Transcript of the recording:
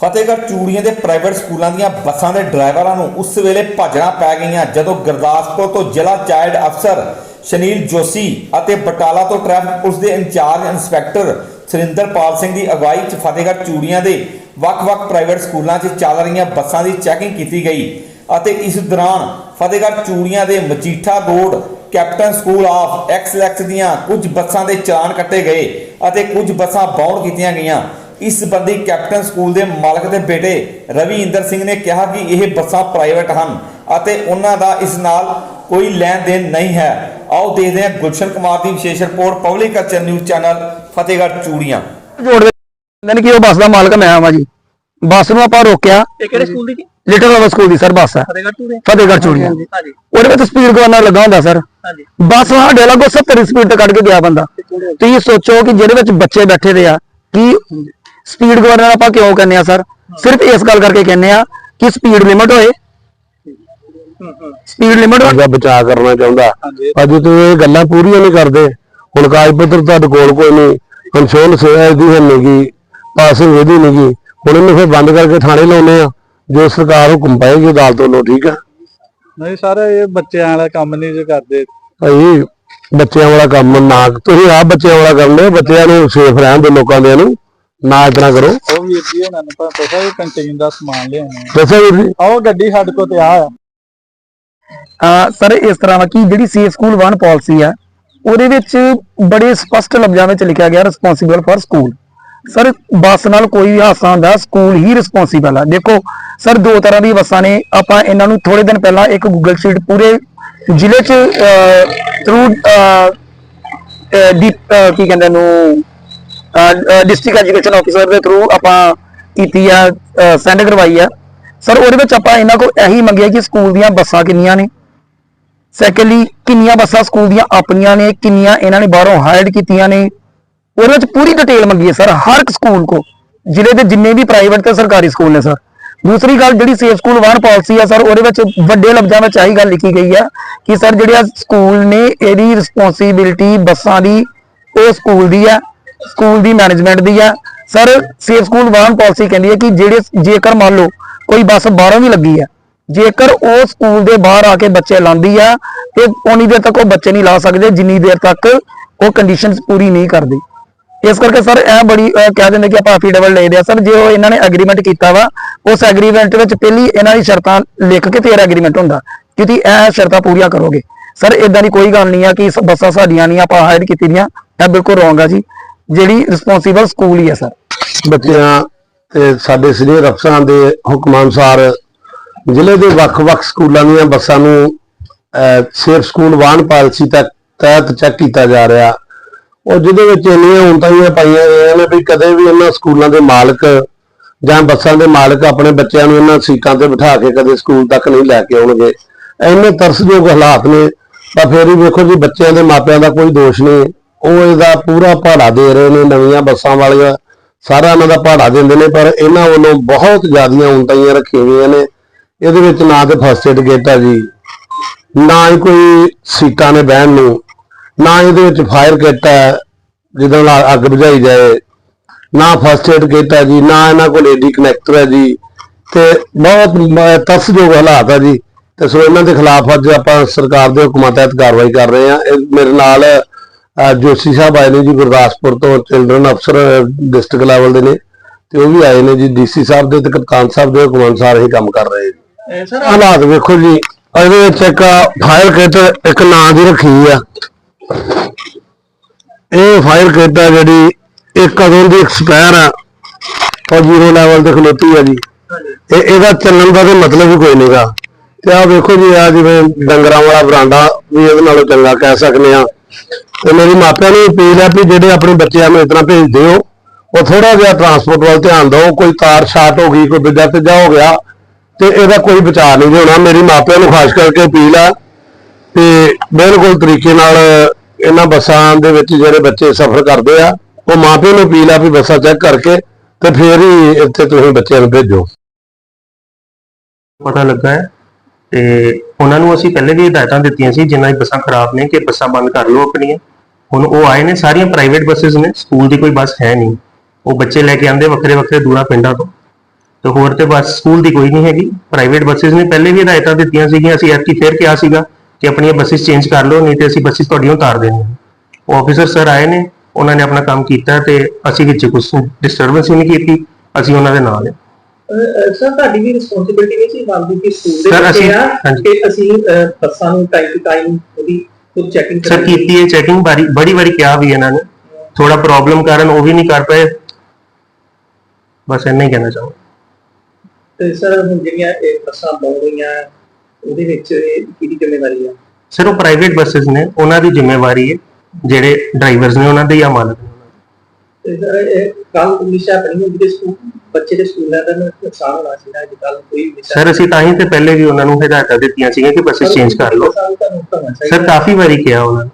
ਫਤਿਹਗੜ੍ਹ ਚੂੜੀਆਂ ਦੇ ਪ੍ਰਾਈਵੇਟ ਸਕੂਲਾਂ ਦੀਆਂ ਬੱਸਾਂ ਦੇ ਡਰਾਈਵਰਾਂ ਨੂੰ ਉਸ ਵੇਲੇ ਭੱਜਣਾ ਪੈ ਗਈਆਂ, ਜਦੋਂ ਗੁਰਦਾਸਪੁਰ ਤੋਂ ਜ਼ਿਲ੍ਹਾ ਚਾਈਲਡ ਅਫਸਰ ਸ਼ਨੀਲ ਜੋਸ਼ੀ ਅਤੇ ਬਟਾਲਾ ਤੋਂ ਟ੍ਰੈਫਿਕ ਪੁਲਿਸ ਦੇ ਇੰਚਾਰਜ ਇੰਸਪੈਕਟਰ ਸੁਰਿੰਦਰਪਾਲ ਸਿੰਘ ਦੀ ਅਗਵਾਈ 'ਚ ਫਤਿਹਗੜ੍ਹ ਚੂੜੀਆਂ ਦੇ ਵੱਖ-ਵੱਖ ਪ੍ਰਾਈਵੇਟ ਸਕੂਲਾਂ 'ਚ ਚੱਲ ਰਹੀਆਂ ਬੱਸਾਂ ਦੀ ਚੈਕਿੰਗ ਕੀਤੀ ਗਈ ਅਤੇ ਇਸ ਦੌਰਾਨ ਫਤਿਹਗੜ੍ਹ ਚੂੜੀਆਂ ਦੇ Majitha road captain school of excellence ਦੀਆਂ ਕੁਝ ਬੱਸਾਂ ਦੇ ਚਲਾਨ ਕੱਟੇ ਗਏ ਅਤੇ ਕੁਝ ਬੱਸਾਂ ਬਾਉਂਡ ਕੀਤੀਆਂ ਗਈਆਂ। ਇਸ ਸੰਬੰਧੀ ਕੈਪਟਨ ਸਕੂਲ ਦੇ ਮਾਲਕ ਦੇ ਬੇਟੇ ਰਵੀ ਇੰਦਰ ਸਿੰਘ ਨੇ ਕਿਹਾ ਕਿ ਇਹ ਬੱਸਾਂ ਪ੍ਰਾਈਵੇਟ ਹਨ ਅਤੇ ਉਹਨਾਂ ਦਾ ਇਸ ਨਾਲ ਕੋਈ ਲੈਣ ਦੇਣ ਨਹੀਂ ਹੈ। ਆਓ ਦੇਖਦੇ ਹਾਂ ਗੁਲਸ਼ਨ ਕੁਮਾਰ ਦੀ ਵਿਸ਼ੇਸ਼ report public culture news channel Fatehgarh Churian. ਜੋੜ ਦੇ ਕਹਿੰਦੇ ਨੇ ਕਿ ਉਹ ਬੱਸ ਦਾ ਮਾਲਕ ਮੈਂ ਆਵਾਂ ਜੀ। ਬੱਸ ਨੂੰ ਆਪਾਂ ਰੋਕਿਆ। ਇਹ ਕਿਹੜੇ ਸਕੂਲ ਦੀ ਜੀ? ਲਿਟਲ ਬਾਬਾ ਸਕੂਲ ਦੀ ਸਰ ਬੱਸ ਹੈ। ਫਤਿਹਗੜ੍ਹ ਚੂੜੀਆਂ। ਹਾਂਜੀ ਉਹਦੇ ਵਿੱਚ ਸਪੀਡ ਗਵਰਨਰ ਲੱਗਾ ਹੁੰਦਾ ਸਰ। ਹਾਂਜੀ। ਬੱਸ ਸਾਡੇ ਲਾਗੋ 70 ਸਪੀਡ ਤੇ ਕੱਢ ਕੇ ਗਿਆ ਬੰਦਾ। ਤੁਸੀਂ ਸੋਚੋ ਕਿ ਜਿਹਦੇ ਵਿੱਚ ਬੱਚੇ ਬੈਠੇ ਦੇ ਆ ਕਿ ਸਪੀਡ ਗਵਰਨਰ ਆਪਾਂ ਕਿਉਂ ਕਹਿੰਦੇ ਆ ਸਰ ਸਿਰਫ ਇਸ ਗੱਲ ਕਰਕੇ ਕਹਿੰਦੇ ਆ ਕਿ ਸਪੀਡ ਲਿਮਟ ਹੋਏ। ਸਪੀਡ ਲਿਮਟ ਦਾ ਬਚਾਅ ਕਰਨਾ ਚਾਹੁੰਦਾ। ਅੱਜ ਤੁਸੀਂ ਇਹ ਗੱਲਾਂ ਪੂਰੀਆਂ ਨਹੀਂ ਕਰਦੇ। ਹੁਣ ਕਾਗਜ਼ ਪੱਤਰ ਤੁਹਾਡੇ ਕੋਲ ਕੋਈ ਨਹੀਂ। ਇਨਸ਼ੋਰੈਂਸ ਇਹਦੀ ਹੈ ਨਹੀਂਗੀ ਪਾਸਿੰਗ ਇਹਦੀ ਨਹੀਂਗੀ ਹੁਣ ਇਹਨੂੰ ਫਿਰ ਬੰਦ ਕਰਕੇ ਥਾਣੇ ਲਾਉਨੇ ਆ। ਜੋ ਸਰਕਾਰ ਹੁਕਮ ਪਾਏਗੀ ਅਦਾਲਤ ਵੱਲੋਂ ਠੀਕ ਆ? ਨਹੀਂ ਸਰ ਇਹ ਬੱਚਿਆਂ ਵਾਲਾ ਕੰਮ ਨਹੀਂ ਜੇ ਕਰਦੇ। ਭਾਈ ਬੱਚਿਆਂ ਵਾਲਾ ਕੰਮ ਨਾ ਤੁਸੀਂ ਆਪ ਬੱਚਿਆਂ ਵਾਲਾ ਕਰਨੇ ਬੱਚਿਆਂ ਨੂੰ ਸੇਫ ਰਹਿਣ ਦੇ ਲੋਕਾਂ ਦੇ ਨੂੰ। ਨਾ ਇਤਨਾ ਕਰੋ। ਉਹ ਵੀਰ ਜੀ ਉਹਨਾਂ ਨੂੰ ਪਤਾ ਪਤਾ ਇਹ ਕੰਟੀਨ ਦਾ ਸਮਾਨ ਲਿਆਉਣਾ। ਦੱਸੋ ਵੀਰ ਜੀ। ਆਹ ਗੱਡੀ ਸਾਡੇ ਕੋਲ ਤੇ ਆ। ਆ ਆ ਸਰ ਇਸ ਤਰ੍ਹਾਂ ਵਾ ਕਿ ਜਿਹੜੀ ਸੇਫ ਸਕੂਲ 1 ਪਾਲਿਸੀ ਆ ਉਹਦੇ ਵਿੱਚ ਬੜੇ ਸਪਸ਼ਟ ਲਫ਼ਜ਼ਾਂ ਵਿੱਚ ਲਿਖਿਆ ਗਿਆ responsible for school sir bus ਨਾਲ ਕੋਈ ਵੀ ਹਾਦਸਾ ਹੁੰਦਾ ਸਕੂਲ ਹੀ ਰਿਸਪੌਂਸਿਬਲ ਆ। ਦੇਖੋ ਸਰ ਦੋ ਤਰ੍ਹਾਂ ਦੀ ਬੱਸਾਂ ਨੇ। ਆਪਾਂ ਇਹਨਾਂ ਨੂੰ ਥੋੜੇ ਦਿਨ ਪਹਿਲਾਂ ਇੱਕ ਗੂਗਲ ਸ਼ੀਟ ਪੂਰੇ ਜ਼ਿਲ੍ਹੇ 'ਚ ਥਰੂ ਦੀ ਕੀ ਕਹਿੰਦੇ ਨੂੰ ਡਿਸਟ੍ਰਿਕਟ ਐਜੂਕੇਸ਼ਨ ਆਫੀਸਰ ਦੇ ਥਰੂ ਆਪਾਂ ਕੀਤੀ ਆ ਸੈਂਡ ਕਰਵਾਈ ਆ। ਸਰ ਉਹਦੇ ਵਿੱਚ ਆਪਾਂ ਇਹਨਾਂ ਕੋਲ ਇਹੀ ਮੰਗਿਆ ਕਿ ਸਕੂਲ ਦੀਆਂ ਬੱਸਾਂ ਕਿੰਨੀਆਂ ਨੇ। ਸੈਕੰਡਲੀ ਕਿੰਨੀਆਂ ਬੱਸਾਂ ਸਕੂਲ ਦੀਆਂ ਆਪਣੀਆਂ ਨੇ, ਕਿੰਨੀਆਂ ਇਹਨਾਂ ਨੇ ਬਾਹਰੋਂ ਹਾਇਰ ਕੀਤੀਆਂ ਨੇ। ਉਹਦੇ ਵਿੱਚ ਪੂਰੀ ਡਿਟੇਲ ਮੰਗੀ ਹੈ ਸਰ ਹਰ ਇੱਕ ਸਕੂਲ ਕੋ ਜ਼ਿਲ੍ਹੇ ਦੇ ਜਿੰਨੇ ਵੀ ਪ੍ਰਾਈਵੇਟ ਤੇ ਸਰਕਾਰੀ ਸਕੂਲ ਨੇ ਸਰ ਦੂਸਰੀ ਗੱਲ ਜਿਹੜੀ ਸੇਫ ਸਕੂਲ ਵਾਰ ਪਾਲਿਸੀ ਆ ਸਰ ਉਹਦੇ ਵਿੱਚ ਵੱਡੇ ਲਫ਼ਜ਼ਾਂ ਵਿੱਚ ਆਹੀ ਗੱਲ ਲਿਖੀ ਗਈ ਆ ਕਿ ਸਰ ਜਿਹੜੇ ਸਕੂਲ ਨੇ, ਇਹਦੀ ਰਿਸਪੌਂਸਿਬਿਲਟੀ ਬੱਸਾਂ ਦੀ, ਉਹ ਸਕੂਲ ਦੀ ਆ। ਸਕੂਲ ਦੀ ਮੈਨੇਜਮੈਂਟ ਦੀ ਆ। ਸਰ ਸੇਫ ਸਕੂਲ ਵਾਹਨ ਪਾਲਿਸੀ ਕਹਿੰਦੀ ਹੈ ਕਿ ਜਿਹੜੇ ਜੇਕਰ ਮੰਨ ਲਓ ਕੋਈ ਬੱਸ ਬਾਹਰੋਂ ਵੀ ਲੱਗੀ ਆ, ਜੇਕਰ ਉਹ ਸਕੂਲ ਦੇ ਬਾਹਰ ਆ ਕੇ ਬੱਚੇ ਲਾਂਦੀ ਆ, ਤੇ ਉਨੀ ਦੇਰ ਤੱਕ ਉਹ ਬੱਚੇ ਨਹੀਂ ਲਾ ਸਕਦੇ, ਜਿੰਨੀ ਦੇਰ ਤੱਕ ਉਹ ਕੰਡੀਸ਼ਨਸ ਪੂਰੀ ਨਹੀਂ ਕਰਦੇ। ਇਸ ਕਰਕੇ ਸਰ ਇਹ ਬੜੀ ਕਹਿ ਦਿੰਦੇ ਕਿ ਆਪਾਂ ਅਫੀਡੇਵਲ ਲੈ ਆ। ਸਰ ਜੇ ਉਹ ਇਹਨਾਂ ਨੇ ਐਗਰੀਮੈਂਟ ਕੀਤਾ ਵਾ, ਉਸ ਐਗਰੀਮੈਂਟ ਵਿੱਚ ਪਹਿਲੀ ਇਹਨਾਂ ਦੀ ਸ਼ਰਤਾਂ ਲਿਖ ਕੇ ਫਿਰ ਐਗਰੀਮੈਂਟ ਹੁੰਦਾ ਕਿ ਤੁਸੀਂ ਇਹ ਸ਼ਰਤਾਂ ਪੂਰੀਆਂ ਕਰੋਗੇ। ਸਰ ਇਦਾਂ ਦੀ ਕੋਈ ਗੱਲ ਨਹੀਂ ਆ ਕਿ ਬੱਸਾਂ ਸਾਡੀਆਂ ਨਹੀਂ, ਆਪਾਂ ਹਾਇਰ ਕੀਤੀ ਦੀਆਂ। ਇਹ ਬਿਲਕੁਲ ਰੋਂਗ ਆ ਜੀ। ਜਿਹੜੀ ਰਿਸਪੌਂਸੀਬਲ ਸਕੂਲ ਹੀ ਆ ਸਰ ਬੱਚਿਆਂ ਤੇ ਸਾਡੇ ਸੀਨੀਅਰ ਅਫਸਰਾਂ ਦੇ ਹੁਕਮਾਂ ਅਨੁਸਾਰ ਜ਼ਿਲ੍ਹੇ ਦੇ ਵੱਖ-ਵੱਖ ਸਕੂਲਾਂ ਦੀਆਂ ਬੱਸਾਂ ਨੂੰ ਸੇਫ ਸਕੂਲ ਵਾਹਨ ਪਾਲਿਸੀ ਤੱਕ ਤਹਿਤ ਚੈੱਕ ਕੀਤਾ ਜਾ ਰਿਹਾ। ਉਹ ਜਿਹਦੇ ਵਿੱਚ ਇੰਨੀਆਂ ਉਂਤਾਈਆਂ ਪਾਈਆਂ ਗਈਆਂ ਨੇ ਵੀ ਕਦੇ ਵੀ ਇਹਨਾਂ ਸਕੂਲਾਂ ਦੇ ਮਾਲਕ ਜਾਂ ਬੱਸਾਂ ਦੇ ਮਾਲਕ ਆਪਣੇ ਬੱਚਿਆਂ ਨੂੰ ਇਹਨਾਂ ਸੀਟਾਂ ਤੇ ਬਿਠਾ ਕੇ ਕਦੇ ਸਕੂਲ ਤੱਕ ਨਹੀਂ ਲੈ ਕੇ ਆਉਣਗੇ। ਇੰਨੇ ਤਰਸਯੋਗ ਹਾਲਾਤ ਨੇ, ਤਾਂ ਫਿਰ ਵੀ ਵੇਖੋ ਜੀ, ਬੱਚਿਆਂ ਦੇ ਮਾਪਿਆਂ ਦਾ ਕੋਈ ਦੋਸ਼ ਨਹੀਂ। ਉਹ ਇਹਦਾ ਪੂਰਾ ਭਾੜਾ ਦੇ ਰਹੇ ਨੇ, ਨਵੀਆਂ ਬੱਸਾਂ ਵਾਲੀਆਂ। ਸਾਰਾ ਇਹਨਾਂ ਦਾ ਭਾੜਾ ਦਿੰਦੇ ਨੇ, ਪਰ ਇਹਨਾਂ ਵੱਲੋਂ ਬਹੁਤ ਜ਼ਿਆਦੀਆਂ ਉਂਤਾਈਆਂ ਰੱਖੀਆਂ ਹੋਈਆਂ ਨੇ। ਇਹਦੇ ਵਿੱਚ ਨਾ ਤੇ ਫਸਟ ਏਡ ਕਿੱਟ ਹੈ ਜੀ, ਨਾ ਹੀ ਕੋਈ ਸੀਟਾਂ ਨੇ ਬਹਿਣ ਨੂੰ, ਨਾ ਇਹਦੇ ਵਿੱਚ ਫਾਇਰ ਕਿੱਟ ਹੈ ਜਿਹਦੇ ਨਾਲ ਅੱਗ ਬੁਝਾਈ ਜਾਏ। ਨਾ ਫਸਟ ਏਡ ਕਿੱਟ ਹੈ ਜੀ, ਨਾ ਇਹਨਾਂ ਕੋਲ ਏਡੀ ਕਨੈਕਟਰ ਹੈ ਜੀ। ਤੇ ਬਹੁਤ ਮ- ਤਰਸਯੋਗ ਹਾਲਾਤ ਹੈ ਜੀ। ਤੇ ਸੋ ਇਹਨਾਂ ਦੇ ਖਿਲਾਫ ਅੱਜ ਆਪਾਂ ਸਰਕਾਰ ਦੇ ਹੁਕਮਾਂ ਤਹਿਤ ਕਾਰਵਾਈ ਕਰ ਰਹੇ ਹਾਂ। ਇਹ ਮੇਰੇ ਨਾਲ ਜੋਸ਼ੀ ਸਾਹਿਬ ਆਏ ਨੇ ਜੀ ਗੁਰਦਾਸਪੁਰ ਤੋਂ ਚਿਲਡਰਨ ਅਫਸਰ ਡਿਸਟ੍ਰਿਕਟ ਲੈਵਲ ਦੇ ਨੇ। ਤੇ ਉਹ ਵੀ ਆਏ ਨੇ ਜੀ ਡੀਸੀ ਸਾਹਿਬ ਦੇ ਤੇ ਕਪਤਾਨ ਸਾਹਿਬ ਦੇ ਹੁਕਮ ਅਨੁਸਾਰ ਇਹ ਕੰਮ ਕਰ ਰਹੇ ਜੀ ਸਰ ਹਾਲਾਤ ਵੇਖੋ ਜੀ ਇਹਦੇ ਵਿੱਚ ਇੱਕ ਫਾਇਰ ਕਿੱਟ ਇੱਕ ਨਾਂ ਦੀ ਰੱਖੀ ਆ। ਇਹ ਫਾਇਰ ਕਿੱਟ ਆ ਜਿਹੜੀ ਇਹ ਕਦੋਂ ਦੀ ਐਕਸਪਾਇਰ ਆ ਉਹ ਜ਼ੀਰੋ ਲੈਵਲ ਤੇ ਖਲੋਤੀ ਆ ਜੀ। ਇਹ ਇਹਦਾ ਚੱਲਣ ਦਾ ਤੇ ਮਤਲਬ ਹੀ ਕੋਈ ਨਹੀਂਗਾ ਤੇ ਆ ਵੇਖੋ ਜੀ ਆ ਜਿਵੇਂ ਡੰਗਰਾਂ ਵਾਲਾ ਬਰਾਂਡਾ ਵੀ ਇਹਦੇ ਨਾਲੋਂ ਚੰਗਾ ਕਹਿ ਸਕਨੇ ਆ ਤੇ ਮੇਰੀ ਮਾਪਿਆਂ ਨੂੰ ਅਪੀਲ ਹੈ ਵੀ ਜਿਹੜੇ ਆਪਣੇ ਬੱਚਿਆਂ ਨੂੰ ਇਤਨਾ ਭੇਜਦੇ ਹੋ ਉਹ ਥੋੜਾ ਜਿਹਾ ਟਰਾਂਸਪੋਰਟ ਵੱਲ ਧਿਆਨ ਦਿਓ, ਕੋਈ ਤਾਰ ਸ਼ਾਰਟ ਹੋ ਗਈ, ਕੋਈ ਬਿੱਜਾ ਤੇਜਾ ਹੋ ਗਿਆ, ਤੇ ਇਹਦਾ ਕੋਈ ਬਚਾਅ ਨਹੀਂ ਹੋਣਾ। ਮੇਰੀ ਮਾਪਿਆਂ ਨੂੰ ਖਾਸ ਕਰਕੇ ਅਪੀਲ ਆ ਤੇ ਬਿਲਕੁਲ ਤਰੀਕੇ ਨਾਲ ਇਹਨਾਂ ਬੱਸਾਂ ਦੇ ਵਿੱਚ ਜਿਹੜੇ ਬੱਚੇ ਸਫ਼ਰ ਕਰਦੇ ਆ, ਉਹ ਮਾਪਿਆਂ ਨੂੰ ਅਪੀਲ ਆ ਵੀ ਬੱਸਾਂ ਚੈੱਕ ਕਰਕੇ ਤੇ ਫੇਰ ਹੀ ਇੱਥੇ ਤੁਸੀਂ ਬੱਚਿਆਂ ਨੂੰ ਭੇਜੋ। ਪਤਾ ਲੱਗਾ ਹੈ ਤੇ ਉਹਨਾਂ ਨੂੰ ਅਸੀਂ ਪਹਿਲੇ ਵੀ ਹਦਾਇਤਾਂ ਦਿੱਤੀਆਂ ਸੀ, ਜਿਨ੍ਹਾਂ ਦੀ ਬੱਸਾਂ ਖਰਾਬ ਨੇ ਕਿ ਬੱਸਾਂ ਬੰਦ ਕਰ ਲਓ ਆਪਣੀਆਂ। ਹੁਣ ਉਹ ਆਏ ਨੇ, ਸਾਰੀਆਂ ਪ੍ਰਾਈਵੇਟ ਬੱਸਸ ਨੇ ਸਕੂਲ ਦੀ ਕੋਈ ਬੱਸ ਹੈ ਨਹੀਂ। ਉਹ ਬੱਚੇ ਲੈ ਕੇ ਆਂਦੇ ਵੱਖਰੇ ਵੱਖਰੇ ਦੂਰਾਂ ਪਿੰਡਾਂ ਤੋਂ। ਤੇ ਹੋਰ ਤੇ ਬੱਸ ਸਕੂਲ ਦੀ ਕੋਈ ਨਹੀਂ ਹੈਗੀ। ਪ੍ਰਾਈਵੇਟ ਬੱਸਸ ਨੇ ਪਹਿਲੇ ਵੀ ਹਦਾਇਤਾਂ ਦਿੱਤੀਆਂ ਸੀਗੀਆਂ, ਅਸੀਂ ਐਤਕੀ ਫੇਰ ਕਿਹਾ ਸੀਗਾ ਕਿ ਆਪਣੀਆਂ ਬੱਸਸ ਚੇਂਜ ਕਰ ਲਓ, ਨਹੀਂ ਤੇ ਅਸੀਂ ਬੱਸਸ ਤੁਹਾਡੀਆਂ ਉਤਾਰ ਦੇਣੀਆਂ। ਉਹ ਆਫੀਸਰ ਸਰ ਆਏ ਨੇ, ਉਹਨਾਂ ਨੇ ਆਪਣਾ ਕੰਮ ਕੀਤਾ ਤੇ ਅਸੀਂ ਵਿੱਚ ਕੁਝ ਡਿਸਟਰਬੈਂਸ ਨਹੀਂ ਕੀਤੀ, ਅਸੀਂ ਉਹਨਾਂ ਦੇ ਨਾਲ ਹਾਂ। ਸਰ ਤੁਹਾਡੀ ਵੀ ਰਿਸਪੌਂਸਿਬਿਲਟੀ ਨਹੀਂ ਸੀ ਬਣਦੀ ਕਿ ਸਕੂਲ ਦੇ ਆ ਹਾਂਜੀ। ਕਿ ਅਸੀਂ ਬੱਸਾਂ ਨੂੰ ਟਾਈਮ ਟੂ ਟਾਈਮ ਉਹਦੀ ਖੁਦ ਚੈਕਿੰਗ ਸਰ ਕੀਤੀ ਹੈ ਚੈਕਿੰਗ ਬਾਰੀ ਬੜੀ ਵਾਰੀ ਕਿਹਾ ਵੀ ਇਹਨਾਂ ਨੇ। ਥੋੜਾ ਪ੍ਰੋਬਲਮ ਕਾਰਨ ਉਹ ਵੀ ਨਹੀਂ ਕਰ ਪਏ। ਬਸ ਇੰਨਾ ਹੀ ਕਹਿਣਾ ਚਾਹੁੰਦਾ ਤੇ ਸਰ ਹੁਣ ਜਿਹੜੀਆਂ ਇਹ ਬੱਸਾਂ ਬਣ ਰਹੀਆਂ ਉਹਦੇ ਵਿੱਚ ਕਿਹਦੀ ਜ਼ਿੰਮੇਵਾਰੀ ਆ? ਸਰ ਉਹ ਪ੍ਰਾਈਵੇਟ ਬੱਸਸ ਨੇ ਉਹਨਾਂ ਦੀ ਜ਼ਿੰਮੇਵਾਰੀ ਹੈ ਜਿਹੜੇ ਡਰਾਈਵਰਸ ਨੇ ਉਹਨਾਂ ਦੇ ਜਾਂ ਮਾਲਕ ਨੇ ਤੇ ਸਰ ਇਹ ਕੱਲ ਨਿਸ਼ਾ ਬਣੀ ਹੁੰਦੀ ਦੇ ਸਕੂਲ। ਬੱਚੇ ਦੇ ਸਕੂਲਾਂ ਦਾ ਨੁਕਸਾਨ ਹੋਣਾ ਸੀ ਨਾ ਅੱਜ ਕੱਲ ਕੋਈ ਵੀ ਸਰ ਅਸੀਂ ਤਾਂ ਹੀ ਤੇ ਪਹਿਲੇ ਵੀ ਉਹਨਾਂ ਨੂੰ ਹਦਾਇਤਾਂ ਦਿੱਤੀਆਂ ਸੀਗੀਆਂ ਕਿ ਬੱਸਸ ਚੇਂਜ ਕਰ ਲਓ। ਸਰ ਕਾਫੀ ਵਾਰੀ ਕਿਹਾ ਉਹਨਾਂ ਨੇ।